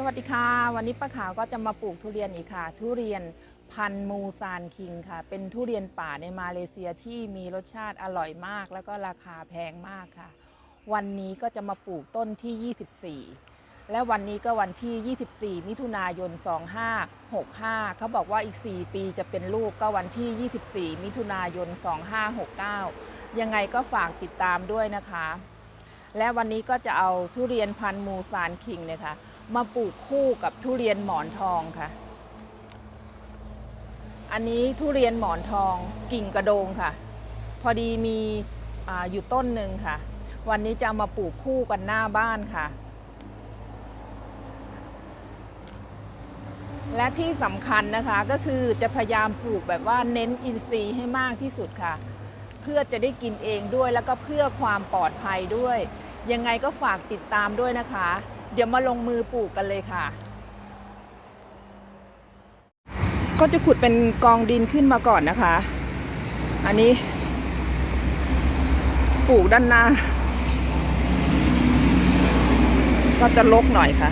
สวัสดีค่ะ วันนี้ป้าขาวก็จะมาปลูกทุเรียนอีกค่ะ ทุเรียนพันมูซานคิงค่ะ เป็นทุเรียนป่าในมาเลเซียที่มีรสชาติอร่อยมาก แล้วก็ราคาแพงมากค่ะ วันนี้ก็จะมาปลูกต้นที่ 24 และวันนี้ก็วันที่ 24 มิถุนายน 2565 เขาบอกว่าอีก 4 ปีจะเป็นลูกก็วันที่ 24 มิถุนายน 2569 ยังไงก็ฝากติดตามด้วยนะคะ และวันนี้ก็จะเอาทุเรียนพันมูซานคิงเนี่ยค่ะ มาปลูกคู่กับทุเรียนหมอนทองค่ะ อันนี้ทุเรียนหมอนทองกิ่งกระโดงค่ะ พอดีมีออยู่ต้นหนึ่งค่ะ วันนี้จะเอามาปลูกคู่กันหน้าบ้านค่ะ และที่สำคัญนะคะก็คือจะพยายามปลูกแบบว่าเน้นอินทรีย์ให้มากที่สุดค่ะ เพื่อจะได้กินเองด้วยแล้วก็เพื่อความปลอดภัยด้วย ยังไงก็ฝากติดตามด้วยนะคะ เดี๋ยวมาลงมือปลูกกันเลยค่ะ ก็จะขุดเป็นกองดินขึ้นมาก่อนนะคะ อันนี้ ปลูกด้านหน้า ก็จะลกหน่อยค่ะ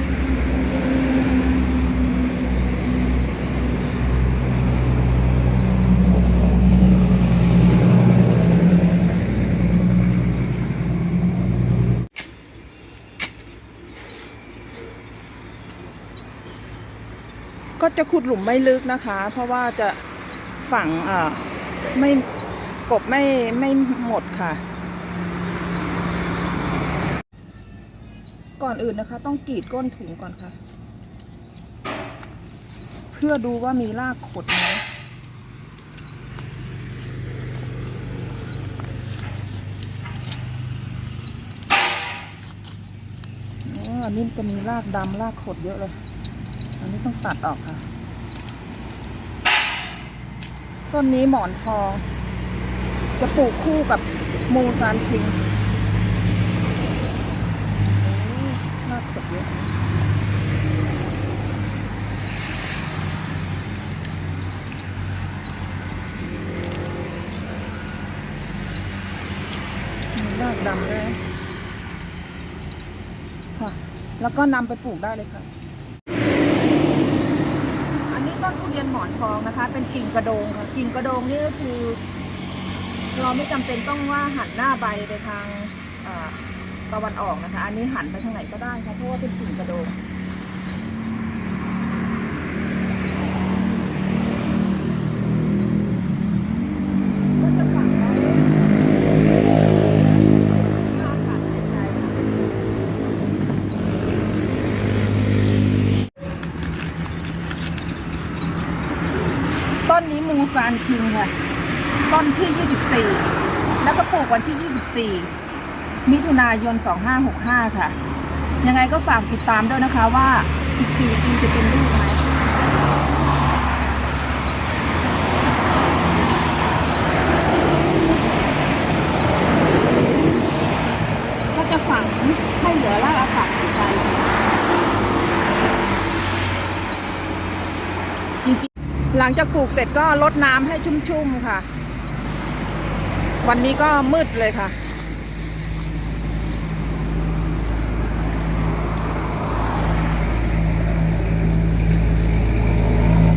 ก็จะขุดหลุมไม่ลึกนะคะ เพราะว่าจะฝังไม่กบไม่ไม่หมดค่ะ ก่อนอื่นนะคะ ต้องกรีดก้นถุงก่อนค่ะ เพื่อดูว่ามีรากขดไหมอ๋ออันนี้จะมีรากดำรากขดเยอะเลย อันนี้ต้องตัดออกค่ะ ต้นนี้หมอนทอง จะปลูกคู่กับมูซานคิงโอ้รากขดเยอะรากดำด้วยค่ะ แล้วก็นำไปปลูกได้เลยค่ะ ต้นทุเรียนหมอนทองนะคะ เป็นกิ่งกระโดงค่ะกิ่งกระโดงนี่ก็คือ เราไม่จำเป็นต้องว่าหันหน้าใบไปทางตะวันออกนะคะ อันนี้หันไปทางไหนก็ได้ค่ะเพราะว่าเป็นกิ่งกระโดงก็จะฝังไว้ข้างขาดหายใจค่ะ ต้ นนี้มูซานคิงค่ะต้นที่ 24 แล้วก็ปลูกวันที่ 24 มิถุนายน 2565 ค่ะ ยังไงก็ฝากติดตามด้วยนะคะว่าอีก4ปีจะเป็นลูกไหมก็จะฝังให้เหลือรากอากาศหายใจจริงๆ หลังจากปลูกเสร็จก็ลดน้ำให้ชุ่มๆค่ะ วันนี้ก็มืดเลยค่ะ